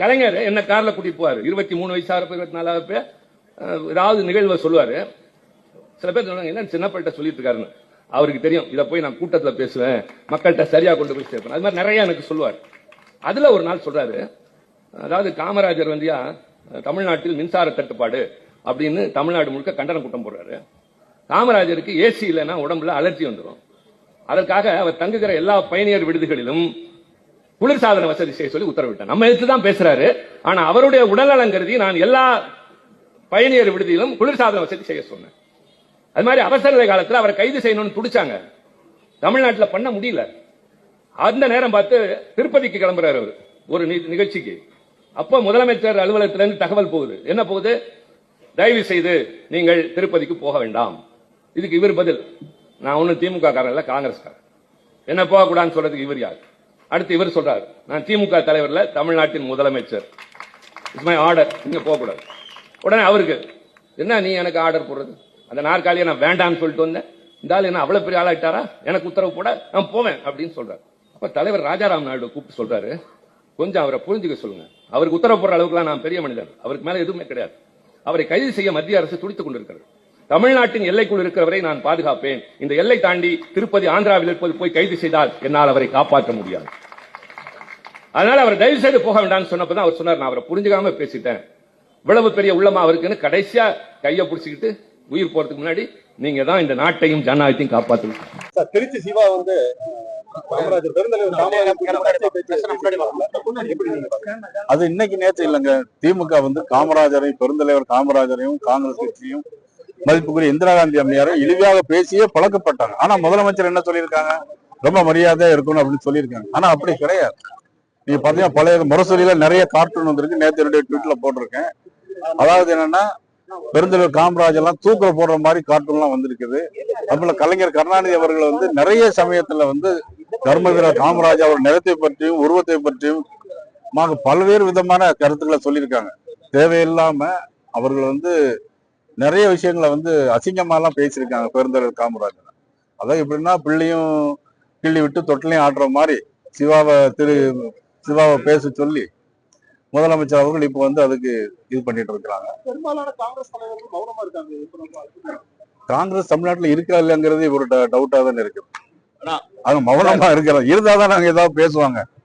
கலைஞர் என்ன கார்ல கூட்டிட்டு போவாரு. இருபத்தி மூணு வயசாக இருபத்தி நாலாவது ஏதாவது நிகழ்வை சொல்லுவாரு. சில பேர் சொல்லுவாங்க என்ன சின்ன சொல்லிட்டு இருக்காருன்னு அவருக்கு தெரியும் இதை போய் நான் கூட்டத்துல பேசுவேன். மக்கள்கிட்ட சரியா கொண்டு போய் சேர்ப்பேன். அது மாதிரி நிறைய எனக்கு சொல்லுவார். அதுல ஒரு நாள் சொல்றாரு அதாவது காமராஜர் வந்தியா தமிழ்நாட்டில் மின்சார தட்டுப்பாடு அப்படின்னு தமிழ்நாடு முழுக்க கண்டன கூட்டம் போடுறாரு. காமராஜருக்கு ஏசி இல்லைன்னா உடம்புல அலர்ஜி வந்துடும் அதற்காக அவர் தங்குகிற எல்லா பயணியர் விடுதிகளிலும் குளிர்சாதன வசதி செய்ய சொல்லி உத்தரவிட்டார். நம்ம எடுத்து தான் பேசுறாரு. ஆனா அவருடைய உடல்நலம் கருதி நான் எல்லா பயணியர் விடுதியிலும் குளிர்சாதன வசதி செய்ய சொன்னேன். அது மாதிரி அவசர நிலை காலத்தில் அவரை கைது செய்யணும்னு துடிச்சாங்க. தமிழ்நாட்டில் பண்ண முடியல. அந்த நேரம் பார்த்து திருப்பதிக்கு கிளம்புறாரு அவர். ஒரு நி- நிகழ்ச்சிக்கு. அப்போ முதலமைச்சர் அலுவலகத்திலிருந்து தகவல் போகுது. என்ன போகுது? தயவு செய்து நீங்கள் திருப்பதிக்கு போக வேண்டாம். இதுக்கு இவர் பதில். நான் ஒன்னும் திமுக காரன் இல்ல காங்கிரஸ்காரன். என்ன போகக்கூடாதுன்னு சொல்றதுக்கு இவர் யார்? அடுத்து இவர் சொல்றாரு. நான் திமுக தலைவர்ல தமிழ்நாட்டின் முதலமைச்சர். இட்ஸ் மை ஆர்டர் நீங்க போகக்கூடாது. உடனே அவருக்கு என்ன நீ எனக்கு ஆர்டர் போடுறது? அந்த நாற்காலியை நான் வேண்டாம்னு சொல்லிட்டு வந்தேன். இந்த ஆள் என்ன அவ்வளவு பெரிய ஆளாயிட்டாரா? எனக்கு உத்தரவு போட நான் போவேன் அப்படின்னு சொல்றாரு. அப்ப தலைவர் ராஜாராம் நாயுடு கூப்பிட்டு சொல்றாரு. கொஞ்சம் அவரை புரிஞ்சுக்க சொல்லுங்க. அவருக்கு உத்தரவு போடுற அளவுக்குலாம் நான் பெரிய மனிதர் அவருக்கு மேல எதுவுமே கிடையாது. அவரை கைது செய்ய மத்திய அரசு துடித்துக் கொண்டிருக்கிறது. தமிழ்நாட்டின் எல்லைக்குள் இருக்கிறவரை நான் பாதுகாப்பேன். இந்த எல்லை தாண்டி திருப்பதி ஆந்திராவில் இருப்பது போய் கைது செய்தால் என்னால் அவரை காப்பாற்ற முடியாது. அதனால அவர் தயவு செய்து போக வேண்டாம்னு சொன்னப்பதான் அவர் சொன்னார். நான் அவரை புரிஞ்சுக்காம பேசிட்டேன். இவ்வளவு பெரிய உள்ளமா அவருக்குன்னு கடைசியா கைய பிடிச்சிக்கிட்டு உயிர் போறதுக்கு முன்னாடி நீங்க தான் இந்த நாட்டையும் ஜனநாயகத்தையும் சார் திருச்சி சிவா வந்து? அது இன்னைக்கு நேற்று இல்லைங்க. திமுக வந்து காமராஜரையும் பெருந்தலைவர் காமராஜரையும் காங்கிரஸ் கட்சியும் மதிப்புக்குரிய இந்திரா காந்தி அம்மையாரும் இழிவாக பேசியே பழக்கப்பட்டாங்க. ஆனா முதலமைச்சர் என்ன சொல்லியிருக்காங்க? ரொம்ப மரியாதையா இருக்கணும் அப்படின்னு சொல்லியிருக்காங்க. ஆனா அப்படி கிடையாது. நீங்க பாத்தீங்கன்னா பழைய முரசொலியில நிறைய கார்ட்டூன் வந்திருக்கு. நேற்று என்னுடைய ட்வீட்ல போட்டிருக்கேன். அதாவது என்னன்னா பெருந்தலைவர் காமராஜ் எல்லாம் தூக்கில போடுற மாதிரி கார்ட்டூன்லாம் வந்திருக்குது. அதுல கலைஞர் கருணாநிதி அவர்கள் வந்து நிறைய சமயத்துல வந்து தர்மவீரர் காமராஜ் அவர் நிறத்தை பற்றியும் உருவத்தை பற்றியும் பல்வேறு விதமான கருத்துக்களை சொல்லியிருக்காங்க. தேவையில்லாம அவர்கள் வந்து நிறைய விஷயங்களை வந்து அசிங்கமாலாம் பேசியிருக்காங்க பெருந்தலைவர் காமராஜர் அதான் எப்படின்னா பிள்ளையும் கிள்ளி விட்டு தொட்டிலையும் ஆடுற மாதிரி சிவாவை திரு சிவாவை பேச சொல்லி முதலமைச்சர் அவர்கள் இப்போ வந்து அதுக்கு இது பண்ணிட்டு இருக்கிறாங்க. காங்கிரஸ் தமிழ்நாட்டுல இருக்கா இல்லைங்கிறது ஒரு டவுட்டா தானே இருக்கு. மௌனமா இருக்கிறாங்க இருந்தாதான் நாங்க ஏதாவது பேசுவாங்க.